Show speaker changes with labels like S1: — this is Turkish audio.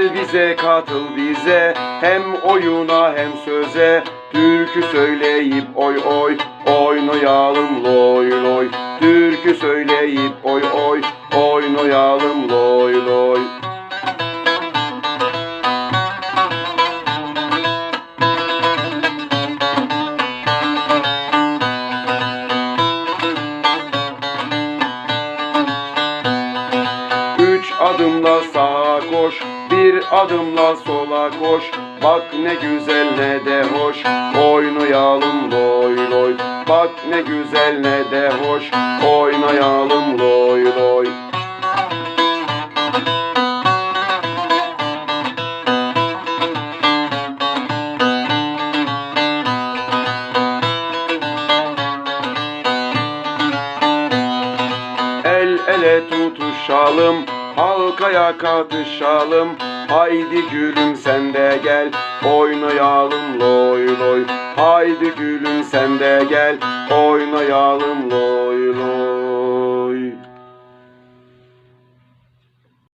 S1: Gel bize katıl bize. Hem oyuna hem söze Türkü söyleyip oy oy oynayalım loy loy. Türkü söyleyip oy oy oynayalım loy loy adımla sağa koş, bir adımla sola koş. Bak ne güzel ne de hoş, oynayalım loy loy. Bak ne güzel ne de hoş, oynayalım loy loy. El ele tutuşalım, halkaya katışalım. Haydi gülüm sen de gel, oynayalım loy loy. Haydi gülüm sen de gel, oynayalım loy loy.